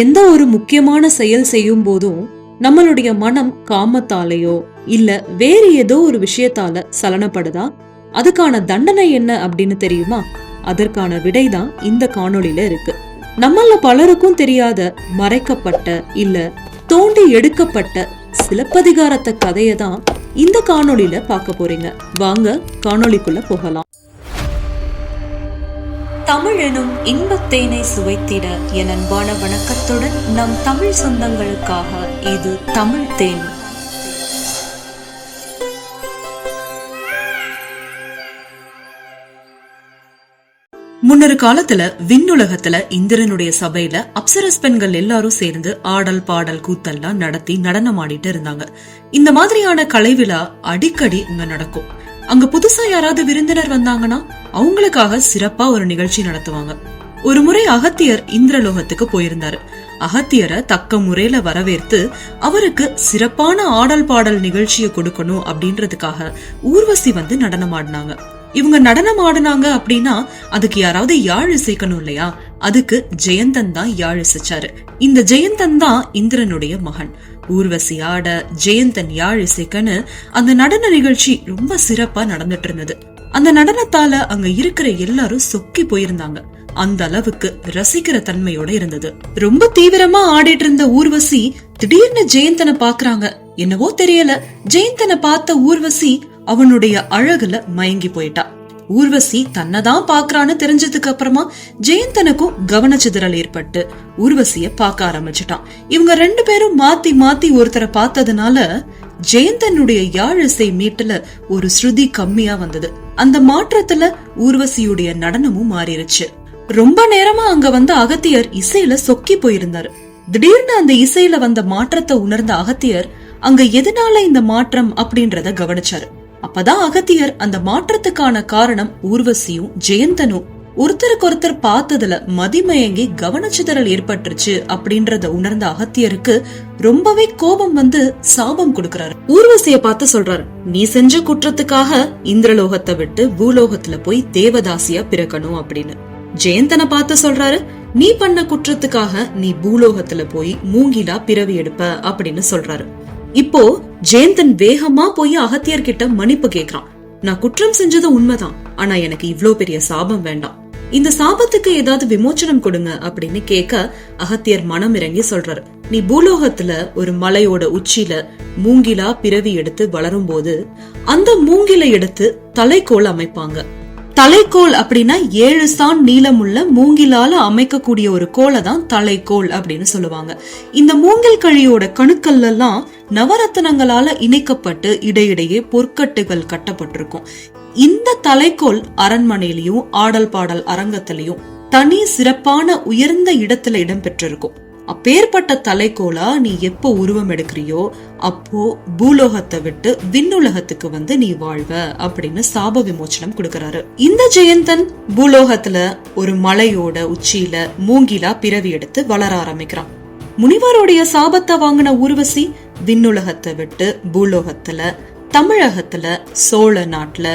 எந்த ஒரு முக்கியமான செயல் செய்யும் போதும் நம்மளுடைய மனம் காமத்தாலேயோ இல்ல வேறு ஏதோ ஒரு விஷயத்தால சலனப்படுதா? அதுக்கான தண்டனை என்ன அப்படின்னு தெரியுமா? அதற்கான விடைதான் இந்த காணொளியில இருக்கு. நம்மள பலருக்கும் தெரியாத மறைக்கப்பட்ட இல்ல தோண்டி எடுக்கப்பட்ட சிலப்பதிகாரத்த கதையை தான் இந்த காணொளியில பார்க்க போறீங்க. வாங்க காணொளிக்குள்ள போகலாம். தமிழ் எனும் இன்பத்தேனை சுவைத்திட என் அன்பான வணக்கத்துடன் நம் தமிழ் சொந்தங்களுக்காக இது தமிழ் தேன். முன்னொரு காலத்துல விண்ணுலகத்துல இந்திரனுடைய சபையில அப்சரஸ் பெண்கள் எல்லாரும் சேர்ந்து ஆடல் பாடல் கூத்தெல்லாம் நடத்தி நடனம் ஆடிட்டு இருந்தாங்க. இந்த மாதிரியான கலை விழா அடிக்கடி இங்க நடக்கும். அங்க புதுசா யாராவது விருந்தினர் வந்தாங்கன்னா அவங்களுக்காக சிறப்பா ஒரு நிகழ்ச்சி நடத்துவாங்க. ஒரு முறை அகத்தியர் இந்திரலோகத்துக்கு போயிருந்தாரு. அகத்தியரை தக்க முறையில வரவேற்று அவருக்கு சிறப்பான ஆடல் பாடல் நிகழ்ச்சியை கொடுக்கணும் அப்படின்றதுக்காக ஊர்வசி வந்து நடனம் ஆடினாங்க. இவங்க நடனம் ஆடுனாங்க அப்படின்னா அதுக்கு யாராவது யாழ் இசைக்கணும் இல்லையா? அதுக்கு ஜெயந்தன் தான் யாழ் இசைச்சாரு. இந்த ஜெயந்தன் தான் இந்திரனுடைய மகன். ஊர்வசி ஆட ஜெயந்தன் யாழ் இசைக்கன்னு அந்த நடன நிகழ்ச்சி ரொம்ப சிறப்பா நடந்துட்டு இருந்தது அந்த நடனத்தால அங்க இருக்கிற எல்லாரும் சொக்கி போயிருந்தாங்க. அந்த அளவுக்கு ரசிக்கிற தன்மையோட இருந்தது. ரொம்ப தீவிரமா ஆடிட்டு இருந்த ஊர்வசி திடீர்னு ஜெயந்தனை பாக்குறாங்க. என்னவோ தெரியல. ஜெயந்தனை பார்த்த ஊர்வசி அவனுடைய அழகுல மயங்கி போயிட்டா. ஊர்வசி தன்னதான் பாக்குறான்னு தெரிஞ்சதுக்கு அப்புறமா ஜெயந்தனுக்கும் கவனச்சிதறல் ஏற்பட்டு ஊர்வசிய பார்க்க ஆரம்பிச்சிட்டான். இவங்க ரெண்டு பேரும் மாத்தி மாத்தி ஒருத்தரை பார்த்ததுனால ஜெயந்தனுடைய யாழ் இசை மீட்டுல ஒரு ஸ்ருதி கம்மியா வந்தது. அந்த மாற்றத்துல ஊர்வசியுடைய நடனமும் மாறிடுச்சு ரொம்ப நேரமா அங்க வந்த அகத்தியர் இசையில சொக்கி போயிருந்தாரு. திடீர்னு அந்த இசையில வந்த மாற்றத்தை உணர்ந்த அகத்தியர் அங்க எதனால இந்த மாற்றம் அப்படின்றத கவனிச்சாரு. அப்பதான் அகத்தியர் அந்த மாற்றத்துக்கான காரணம் ஊர்வசியும் ஜெயந்தனும். ஒருத்தருக்கு ஒருத்தர் பார்த்ததுல மதிமயங்கி கவனச்சிதறல் ஏற்பட்டுருச்சு அப்படின்றத உணர்ந்த அகத்தியருக்கு ரொம்பவே கோபம் வந்து சாபம் கொடுக்கறாரு. ஊர்வசிய பார்த்து சொல்றாரு நீ செஞ்ச குற்றத்துக்காக இந்திரலோகத்தை விட்டு பூலோகத்துல போய் தேவதாசியா பிறக்கணும் அப்படின்னு. ஜெயந்தனை பார்த்து சொல்றாரு நீ பண்ண குற்றத்துக்காக நீ பூலோகத்துல போய் மூங்கிலா பிறவி எடுப்ப அப்படின்னு சொல்றாரு. இப்போ ஜெயந்தன் வேகமா போய் அகத்தியர்கிட்ட மன்னிப்பு கேக்குறான். நான் குற்றம் செஞ்சது உண்மைதான். ஆனா எனக்கு இவ்ளோ பெரிய சாபம் வேண்டாம். இந்த சாபத்துக்கு ஏதாவது விமோச்சனம் கொடுங்க அப்படின்னு கேட்க அகத்தியர் மனம் இறங்கி சொல்றாரு. நீ பூலோகத்துல ஒரு மலையோட உச்சியில மூங்கிலா பிறவி எடுத்து வளரும் போது அந்த மூங்கிலை எடுத்து தலைக்கோல் அமைப்பாங்க. தலைக்கோல் அப்படின்னா ஏழு சான் நீளமுள்ள மூங்கிலால அமைக்கக்கூடிய ஒரு கோலை தான் தலைக்கோல் அப்படின்னு சொல்லுவாங்க. இந்த மூங்கில் கழியோட கணுக்கள் எல்லாம் நவரத்தனங்களால இணைக்கப்பட்டு இடையிடையே பொற்கட்டுகள் கட்டப்பட்டிருக்கும். இந்த தலைக்கோல் அரண்மனையிலையும் ஆடல் பாடல் அரங்கத்திலையும் தனி சிறப்பான உயர்ந்த இடத்துல இடம்பெற்றிருக்கும். அப்பேற்பட்ட தலைக்கோலா நீ எப்போ உருவம் எடுக்கிறியோ அப்போ பூலோகத்தை விட்டு விண்ணுலகத்துக்கு வந்து நீ வாழ்வ அப்படின்னு சாப விமோச்சனம் கொடுக்கறாரு. இந்த ஜெயந்தன் பூலோகத்துல ஒரு மலையோட உச்சியில மூங்கிலா பிறவி எடுத்து வளர ஆரம்பிக்கிறான். முனிவருடைய சாபத்தை வாங்கின ஊர்வசி விண்ணுலகத்தை விட்டு பூலோகத்துல தமிழகத்துல சோழ நாட்டுல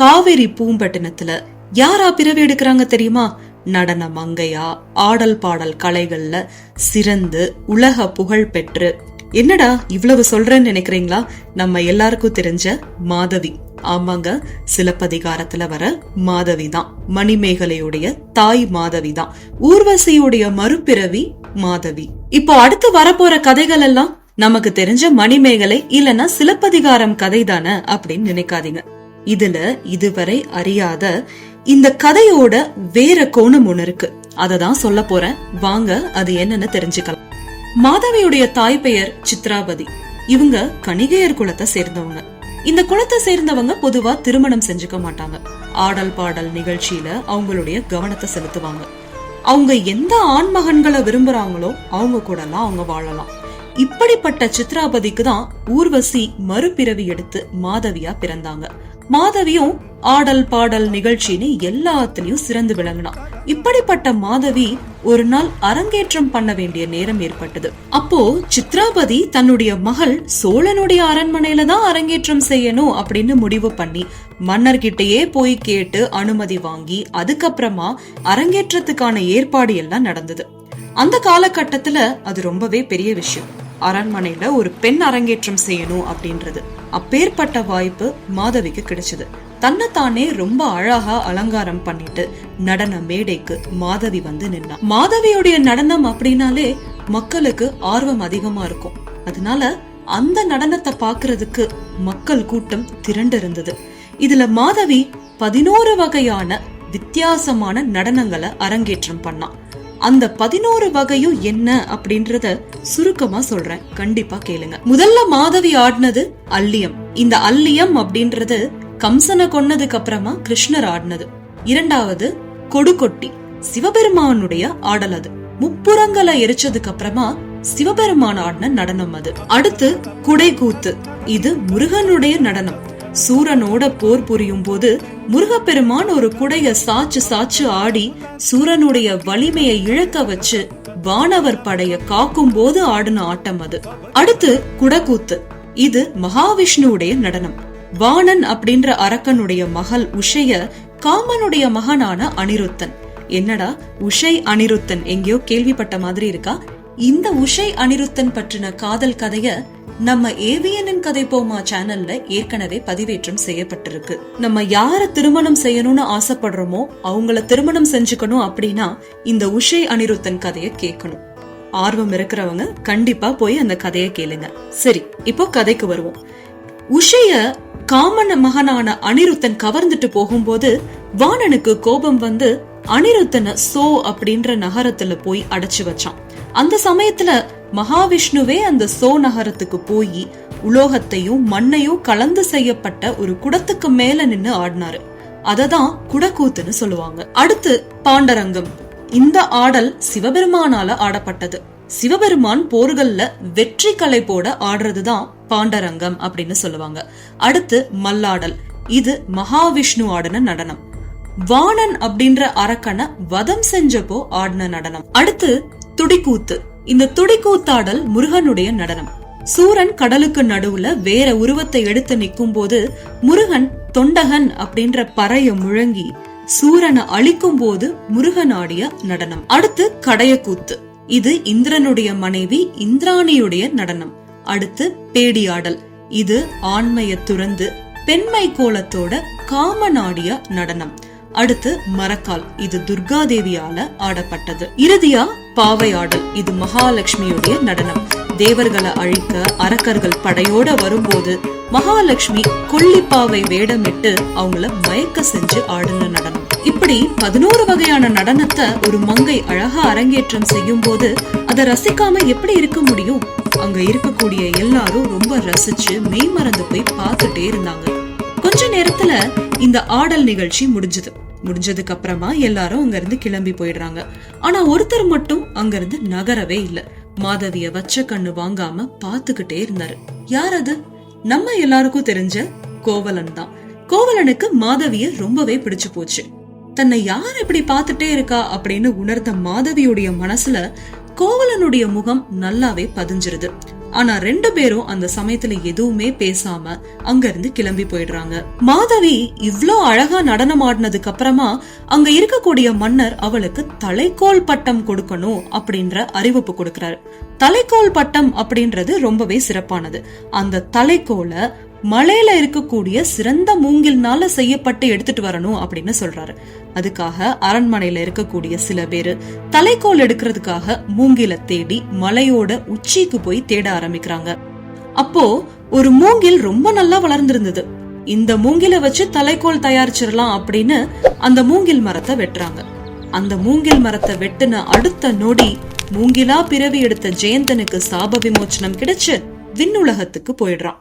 காவேரி பூம்பட்டினத்துல யாரா பிறவி எடுக்கிறாங்க தெரியுமா? நடன மங்கையா ஆடல் பாடல் கலைகள்ல சிறந்து உலக புகழ் பெற்று. என்னடா இவ்வளவு சொல்றேன்னு நினைக்கிறீங்களா? நம்ம எல்லாருக்கும் தெரிஞ்ச மாதவி. ஆமாங்க சிலப்பதிகாரத்துல வர மாதவி தான். மணிமேகலையுடைய தாய் மாதவி தான். ஊர்வசியுடைய மறுபிறவி மாதவி. இப்போ அடுத்து வரப்போற கதைகள் எல்லாம் நமக்கு தெரிஞ்ச மணிமேகலை இல்லனா சிலப்பதிகாரம் கதை தானே அப்படின்னு நினைக்காதீங்க. இதுல இதுவரை அறியாத இந்த கதையோட வேற கோணம் ஒண்ணு இருக்கு. அததான் சொல்ல போறேன். வாங்க அது என்னன்னு தெரிஞ்சுக்கலாம். மாதவியுடைய தாய் பெயர் சித்ராபதி. இவங்க கணிகையர் குலத்தை சேர்ந்தவங்க. இந்த குலத்தை சேர்ந்தவங்க பொதுவா திருமணம் செஞ்சுக்க மாட்டாங்க. ஆடல் பாடல் நிகழ்ச்சியில அவங்களுடைய கவனத்தை செலுத்துவாங்க. அவங்க எந்த ஆண்மகன்களை விரும்புறாங்களோ அவங்க கூட எல்லாம் அவங்க வாழலாம். இப்படிப்பட்ட சித்ராபதிக்கு தான் ஊர்வசி மறுபிறவி எடுத்து மாதவியா பிறந்தாங்க. மாதவியும் ஆடல் பாடல் நிகழ்ச்சின்னு எல்லாத்துலயும் சிறந்து விளங்கினான். இப்படிப்பட்ட மாதவி ஒரு நாள் அரங்கேற்றம் பண்ண வேண்டிய நேரம் ஏற்பட்டது. அப்போ சித்ராபதி தன்னுடைய மகள் சோழனுடைய அரண்மனையில தான் அரங்கேற்றம் செய்யணும் அப்படின்னு முடிவு பண்ணி மன்னர்கிட்டயே போய் கேட்டு அனுமதி வாங்கி அதுக்கப்புறமா அரங்கேற்றத்துக்கான ஏற்பாடு எல்லாம் நடந்தது. அந்த காலகட்டத்துல அது ரொம்பவே பெரிய விஷயம். அரண்மனையில ஒரு பெண் அரங்கேற்றம் செய்யணும் அப்படின்றது. அப்பேற்பட்ட வாய்ப்பு மாதவிக்கு கிடைச்சது. தன்னைத்தானே ரொம்ப அழகா அலங்காரம் பண்ணிட்டு நடன மேடைக்கு மாதவி வந்து நின்னா. மாதவியுடைய நடனம் அப்படின்னாலே மக்களுக்கு ஆர்வம் அதிகமா இருக்கும். அதனால அந்த நடனத்தை பாக்குறதுக்கு மக்கள் கூட்டம் திரண்டு இருந்தது இதுல மாதவி பதினோரு வகையான வித்தியாசமான நடனங்களை அரங்கேற்றம் பண்ணான் அந்த பதினோரு வகையும் என்ன அப்படின்றத சுருக்கமா சொல்றேன். கண்டிப்பா கேளுங்க. முதல்ல மாதவி ஆடினது அல்லியம். இந்த அல்லியம் அப்படின்றது கம்சனை கொன்னதுக்கு அப்புறமா கிருஷ்ணர் ஆடினது. இரண்டாவது கொடுக்கொட்டி சிவபெருமானுடைய ஆடல் அது. முப்புறங்களை எரிச்சதுக்கு அப்புறமா சிவபெருமான் ஆடின நடனம் அது. அடுத்து குடைக்கூத்து இது முருகனுடைய நடனம். சூரனோட போர் புரியும் போது முருகப்பெருமான் ஒரு குடைய சாச்சு சாச்சு ஆடி சூரனுடைய வலிமையை இழக்க வச்சு வானவர் படைய காக்கும் போது ஆடின ஆட்டம் அது. அடுத்து குடக்கூத்து. இது மகாவிஷ்ணுவுடைய நடனம். வாணன் அப்படின்ற அரக்கனுடைய மகள் உஷைய காமனுடைய மகனான அனிருத்தன். என்னடா உஷை அனிருத்தன் எங்கேயோ கேள்விப்பட்ட மாதிரி இருக்கா? இந்த உஷை அனிருத்தன் பற்றின காதல் கதைய நம்ம ஏவியனின் கதை போமா சேனல்ல ஏற்கனவே பதிவேற்றம் செய்யப்பட்டிருக்கு. நம்ம யார திருமணம் செய்யணும்னு ஆசைப்படுறோமோ அவங்கள திருமணம் செஞ்சுக்கணும் அப்படின்னா இந்த உஷை அனிருத்தன் கதைய கேட்கணும். ஆர்வம் இருக்கிறவங்க கண்டிப்பா போய் அந்த கதைய கேளுங்க. சரி இப்போ கதைக்கு வருவோம். உஷைய காமன மகனான அனிருத்தன் கவர்ந்துட்டு போகும்போது வாணனுக்கு கோபம் வந்து அனிருத்தனை சோ அப்படின்ற நகரத்துல போய் அடைச்சு வச்சான். அந்த சமயத்துல மகாவிஷ்ணுவே அந்த சோ நகரத்துக்கு போய் உலோகத்தையும் மண்ணையும் கலந்து செய்யப்பட்ட ஒரு குடத்துக்கு மேல நின்னு ஆடினாரு. அததான் குடக்கூத்துன்னு சொல்லுவாங்க. அடுத்து பாண்டரங்கம். இந்த ஆடல் சிவபெருமானால ஆடப்பட்டது. சிவபெருமான் போர்கள்ல வெற்றி கலை போட ஆடுறதுதான் பாண்டரங்கம் அப்படின்னு சொல்லுவாங்க. அடுத்து மல்லாடல். இது மகாவிஷ்ணு ஆடின நடனம். வாணன் அப்படின்ற அரக்கனை வதம் செஞ்சப்போ ஆடின நடனம். அடுத்து துடிக்கூத்து. இந்த துடிக்கூத்தாடல் முருகனுடைய நடனம். சூரன் கடலுக்கு நடுவுல வேற உருவத்தை எடுத்து நிக்கும் போது முருகன் தொண்டகன் அப்படின்ற பறைய முழங்கி சூரனை அழிக்கும் போது முருகன் ஆடிய நடனம். அடுத்து கடையக்கூத்து. இது இந்திரனுடைய மனைவி இந்திராணியுடைய நடனம். அடுத்து பேடியாடல். இது ஆண்மைய துறந்து பெண்மை கோலத்தோட காமனாடிய நடனம். அடுத்து மரக்கால். இது துர்காதேவியால ஆடப்பட்டது. இறுதியா பாவை ஆடல் இது மகாலட்சுமியுடைய நடனம். தேவர்களை அழிக்க அரக்கர்கள் படையோட வரும்போது மகாலட்சுமி கொல்லிப்பாவை வேடமிட்டு அவங்கள மயக்க செஞ்சு ஆடின நடனம். இப்படி பதினோரு வகையான நடனத்தை ஒரு மங்கை அழகா அரங்கேற்றம் செய்யும் போது அதை ரசிக்காம எப்படி இருக்க முடியும்? அங்க இருக்கக்கூடிய எல்லாரும் ரொம்ப ரசிச்சு மெய்மறந்து போய் பார்த்துட்டே இருந்தாங்க. கொஞ்ச நேரத்துல இந்த ஆடல் நிகழ்ச்சி முடிஞ்சது. முடிஞ்சதுக்கு அப்புறமா எல்லாரும் அங்க இருந்து கிளம்பி போயிடுறாங்க. ஆனா ஒருத்தர் மட்டும் அங்க இருந்து நகரவே இல்ல. மாதவிய வச்ச கண்ணு வாங்காம பாத்துக்கிட்டே இருந்தாரு. யார் அது? நம்ம எல்லாருக்கும் தெரிஞ்ச கோவலன் தான். கோவலனுக்கு மாதவிய ரொம்பவே பிடிச்சு போச்சு. தன்னை யார் இப்படி பாத்துட்டே இருக்கா அப்படின்னு உணர்ந்த மாதவியுடைய மனசுல கோவலனுடைய முகம் நல்லாவே பதிஞ்சிருது. ஆனா ரெண்டு பேரும் அந்த சமயத்துல எதுவுமே பேசாம அங்க இருந்து கிளம்பி போயிடுறாங்க. மாதவி இவ்ளோ அழகா நடனம் ஆடினதுக்கு அப்புறமா அங்க இருக்கக்கூடிய மன்னர் அவளுக்கு தலைக்கோல் பட்டம் கொடுக்கணும் அப்படின்ற அறிவிப்பு கொடுக்கிறாரு. தலைக்கோல் பட்டம் அப்படின்றது ரொம்பவே சிறப்பானது. அந்த தலைக்கோலை மலையில இருக்கக்கூடிய சிறந்த மூங்கில்னால செய்யப்பட்டு எடுத்துட்டு வரணும் அப்படின்னு சொல்றாரு. அதுக்காக அரண்மனையில இருக்கக்கூடிய சில பேரு தலைக்கோல் எடுக்கிறதுக்காக மூங்கில தேடி மலையோட உச்சிக்கு போய் தேட ஆரம்பிக்கிறாங்க. அப்போ ஒரு மூங்கில் ரொம்ப நல்லா வளர்ந்திருந்தது. இந்த மூங்கில வச்சு தலைக்கோல் தயாரிச்சிடலாம் அப்படின்னு அந்த மூங்கில் மரத்தை வெட்டுறாங்க. அந்த மூங்கில் மரத்தை வெட்டுன அடுத்த நொடி மூங்கிலா பிறவி எடுத்த ஜெயந்தனுக்கு சாப விமோச்சனம் கிடைச்சு விண்ணுலகத்துக்கு போயிடுறான்.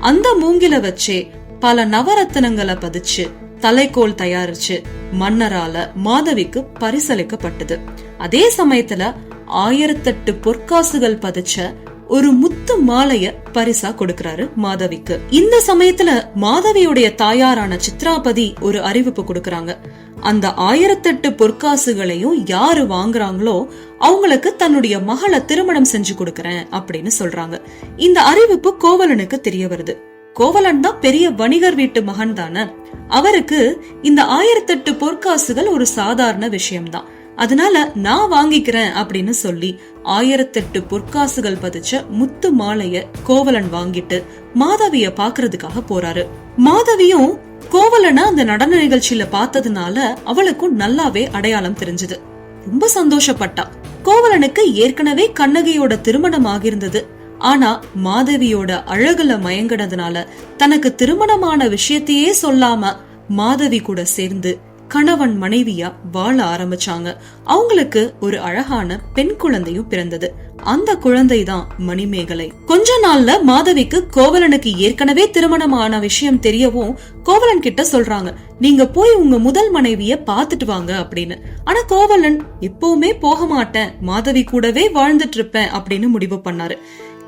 அந்த மூங்கில வச்சே பல நவரத்தினங்களை பதிச்சு தலைக்கோல் தயாரிச்சு மன்னரால மாதவிக்கு பரிசளிக்கப்பட்டது. அதே சமயத்துல ஆயிரத்தெட்டு பொற்காசுகள் பதிச்ச ஒரு முத்து மாலைய பரிசா கொடுக்கறாரு மாதவிக்கு. இந்த சமயத்துல மாதவியுடைய தாயாரான சித்ராபதி ஒரு அறிவிப்பு கொடுக்கறாங்க. அந்த ஆயிரத்தெட்டு பொற்காசுகளையும் யாரு வாங்குறாங்களோ அவங்களுக்கு தன்னுடைய மகளை திருமணம் செஞ்சு கொடுக்கறேன் அப்படின்னு சொல்றாங்க. இந்த அறிவிப்பு கோவலனுக்கு தெரிய வருது. கோவலன் தான் பெரிய வணிகர் வீட்டு மகன் தானே. அவருக்கு இந்த ஆயிரத்தெட்டு பொற்காசுகள் ஒரு சாதாரண விஷயம்தான். அதனால நான் வாங்கிக்கிறேன் அப்படின்னு சொல்லி ஆயிரத்தெட்டு பொற்காசுகள் பதிச்ச முத்து மாலைய கோவலன் வாங்கிட்டு மாதவிய பாக்குறதுக்காக போறாரு. மாதவியும் கோவலனை அந்த நடன நிகழ்ச்சியில பார்த்ததுனால அவளுக்கும் நல்லாவே அடையாளம் தெரிஞ்சது. ரொம்ப சந்தோஷப்பட்டா. கோவலனுக்கு ஏற்கனவே கண்ணகியோட திருமணம் ஆகியிருந்தது. ஆனா மாதவியோட அழகுல மயங்கினதுனால தனக்கு திருமணமான விஷயத்தையே சொல்லாம மாதவி கூட சேர்ந்து கணவன் மனைவியா வாழ ஆரம்பிச்சாங்க. அவங்களுக்கு ஒரு அழகான பெண் குழந்தையும் பிறந்தது. அந்த குழந்தை தான் மணிமேகலை. கொஞ்ச நாள்ல மாதவிக்கு கோவலனுக்கு ஏற்கனவே திருமணமான விஷயம் தெரியவும் கோவலன் கிட்ட சொல்றாங்க நீங்க போய் உங்க முதல் மனைவிய பாத்துட்டு வாங்க அப்படின்னு. ஆனா கோவலன் எப்பவுமே போக மாட்டேன். மாதவி கூடவே வாழ்ந்துட்டு இருப்பேன் அப்படின்னு முடிவு பண்ணாரு.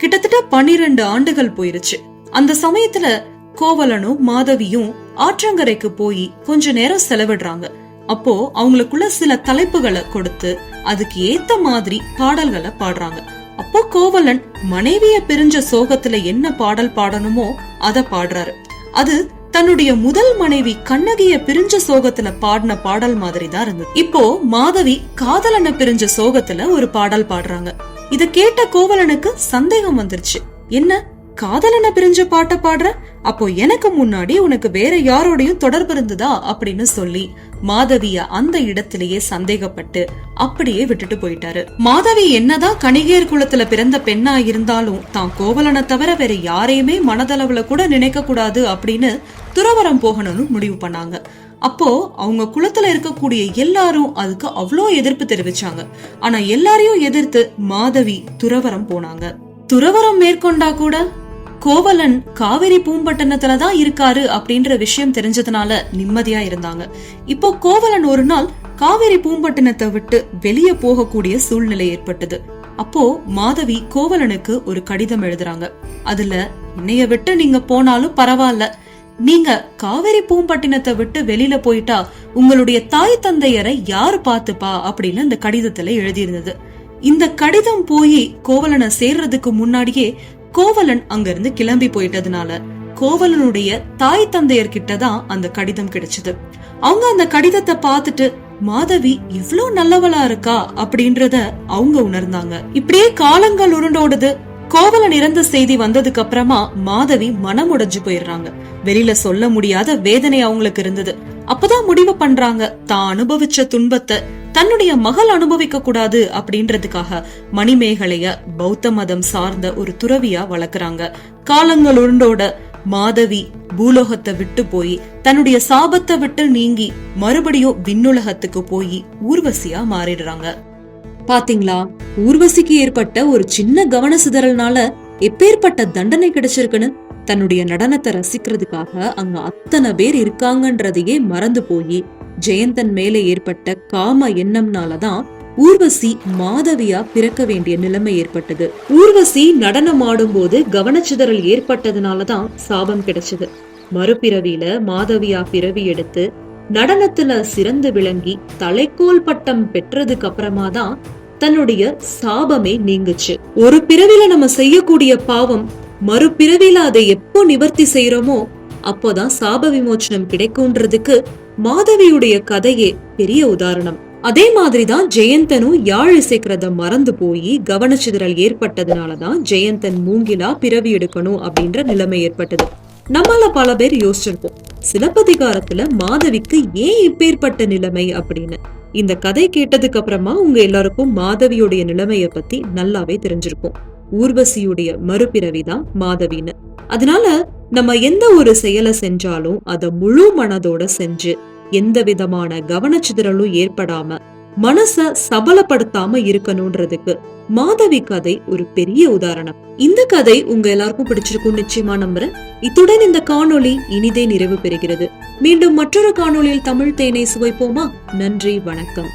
கிட்டத்தட்ட பன்னிரண்டு ஆண்டுகள் போயிருச்சு. அந்த சமயத்துல கோவலனும் மாதவியும் ஆற்றங்கரைக்கு போய் கொஞ்ச நேரம் செலவிடுறாங்க. அப்போ அவங்களுக்குள்ள சில தலைப்புகளை கொடுத்து அதுக்கு ஏத்த மாதிரி பாடல்களை பாடுறாங்க. அப்போ கோவலன் மனைவிய பிரிஞ்ச சோகத்துல என்ன பாடல் பாடணுமோ அத பாடுறாரு. அது தன்னுடைய முதல் மனைவி கண்ணகிய பிரிஞ்ச சோகத்துல பாடின பாடல் மாதிரி தான் இருந்தது. இப்போ மாதவி காதலனை பிரிஞ்ச சோகத்துல ஒரு பாடல் பாடுறாங்க. இத கேட்ட கோவலனுக்கு சந்தேகம் வந்துருச்சு. என்ன காதலனை பிரிஞ்ச பாட்ட பாடுற? அப்போ எனக்கு முன்னாடி உனக்கு வேற யாரோடையும் தொடர்பு இருந்ததா? அப்படின்னு சொல்லி மாதவிய அந்த இடத்திலேயே சந்தேகப்பட்டு அப்படியே விட்டுட்டு போயிட்டாரு. மாதவி என்னதான் கணிகையர் குலத்துல பிறந்த பெண்ணா இருந்தாலும் தான் கோவலனை தவிர வேற யாரையுமே மனதளவுல கூட நினைக்க கூடாது அப்படின்னு துறவரம் போகணும்னு முடிவு பண்ணாங்க. அப்போ அவங்க குளத்துல இருக்கக்கூடிய எல்லாரும் அதுக்கு அவ்வளோ எதிர்ப்பு தெரிவிச்சாங்க. ஆனா எல்லாரையும் எதிர்த்து மாதவி துறவரம் போனாங்க. துறவரம் மேற்கொண்டா கூட கோவலன் காவிரி பூம்பட்டணத்துல தான் இருக்காரு அப்படின்ற விஷயம் தெரிஞ்சதுனால நிம்மதியா இருந்தாங்க. இப்போ கோவலன் ஒரு நாள் காவிரி பூம்பட்டினத்தை விட்டு வெளியே போகக்கூடிய சூழ்நிலை ஏற்பட்டது. அப்போ மாதவி கோவலனுக்கு ஒரு கடிதம் எழுதுறாங்க. அதுல என்னைய விட்டு நீங்க போனாலும் பரவாயில்ல. நீங்க காவேரி பூம்பட்டினத்தை விட்டு வெளியில போயிட்டா உங்களுடைய தாய் தந்தையரை யாரு பாத்துப்பா அப்படின்னு அந்த கடிதத்துல எழுதியிருந்தது. இந்த கடிதம் போய் கோவலனை சேர்றதுக்கு முன்னாடியே கோவலன் அங்கிருந்து கிளம்பி போயிட்டதுனால கோவலனுடைய தாய் தந்தையர் கிட்டதான் அந்த கடிதம் கிடைச்சது. அவங்க அந்த கடிதத்தை பார்த்துட்டு மாதவி இவ்ளோ நல்லவளா இருக்கா? அப்படின்றத அவங்க உணர்ந்தாங்க. இப்படியே காலங்கள் உருண்டோடுது. கோவலன் இறந்த செய்தி வந்ததுக்கு அப்புறமா மாதவி மனம் உடைஞ்சு போயிடுறாங்க. வெளியில சொல்ல முடியாத வேதனை அவங்களுக்கு இருந்தது. அப்பதான் முடிவு பண்றாங்க தான் அனுபவிச்ச துன்பத்தை தன்னுடைய மகள் அனுபவிக்க கூடாது அப்படின்றதுக்காக மணிமேகலைய பௌத்த மதம் சார்ந்த ஒரு துறவியா வளர்க்கறாங்க. காலங்கள் உருண்டோட மாதவி பூலோகத்தை விட்டு போய் தன்னுடைய சாபத்தை விட்டு நீங்கி மறுபடியும் விண்ணுலகத்துக்கு போய் ஊர்வசியா மாறிடுறாங்க. பாத்தீங்களா? ஊர்வசிக்கு ஏற்பட்ட ஒரு சின்ன கவன சிதறல்னால எப்பேற்பட்ட தண்டனை கிடைச்சிருக்குன்னு தன்னுடைய நடனத்தை ரசிக்கிறதுக்காக அங்க அத்தனை பேர் இருக்காங்கன்றதையே மறந்து போய் ஜெயந்தன் மேல ஏற்பட்ட காம எண்ணம்னாலதான் ஊர்வசி மாதவியா பிறக்க வேண்டிய நிலைமை ஏற்பட்டது. ஊர்வசி நடனம் ஆடும்போது கவனச்சிதறல் ஏற்பட்டதுனாலதான் சாபம் கிடைச்சது. மறுபிறவியில மாதவியா பிறவி எடுத்து நடனத்துல சிறந்து விளங்கி தலைக்கோல் பட்டம் பெற்றதுக்கு அப்புறமா தான் தன்னுடைய சாபமே நீங்குச்சு. ஒரு பிறவில நம்ம செய்யக்கூடிய பாவம் மறுபிறவில அதை எப்போ நிவர்த்தி செய்யறோமோ அப்போதான் சாப விமோச்சனம் கிடைக்கும்ன்றதுக்கு மாதவியுடைய கதையே பெரிய உதாரணம். அதே மாதிரிதான் ஜெயந்தனும் யாழ் இசைக்கிறத மறந்து போய் கவனச்சிதறல் ஏற்பட்டதுனாலதான் ஜெயந்தன் மூங்கிலா பிறவி எடுக்கணும் அப்படின்ற நிலைமை ஏற்பட்டது. நம்மள பல பேர் யோசிச்சிருப்போம். சிலப்பதிகாரத்துல மாதவிக்கு ஏன் இப்பேற்பட்ட நிலைமை அப்படின்னு? இந்த கதை கேட்டதுக்கு அப்புறமா உங்க எல்லாருக்கும் மாதவியுடைய நிலைமைய பத்தி நல்லாவே தெரிஞ்சிருக்கும். ஊர்வசியுடைய மறுபிறவிதான் மாதவின்னு. அதனால நம்ம எந்த ஒரு செயலை செஞ்சாலும் அத முழு மனதோட செஞ்சு எந்த விதமான கவனச்சிதறலும் ஏற்படாம மனச சபலப்படுத்தாம இருக்கணும்ன்றதுக்கு மாதவி கதை ஒரு பெரிய உதாரணம். இந்த கதை உங்க எல்லாருக்கும் பிடிச்சிருக்கும் நிச்சயமா நம்புறேன். இத்துடன் இந்த காணொளி இனிதே நிறைவு பெறுகிறது. மீண்டும் மற்றொரு காணொளியில் தமிழ் தேனை சுவைப்போமா? நன்றி வணக்கம்.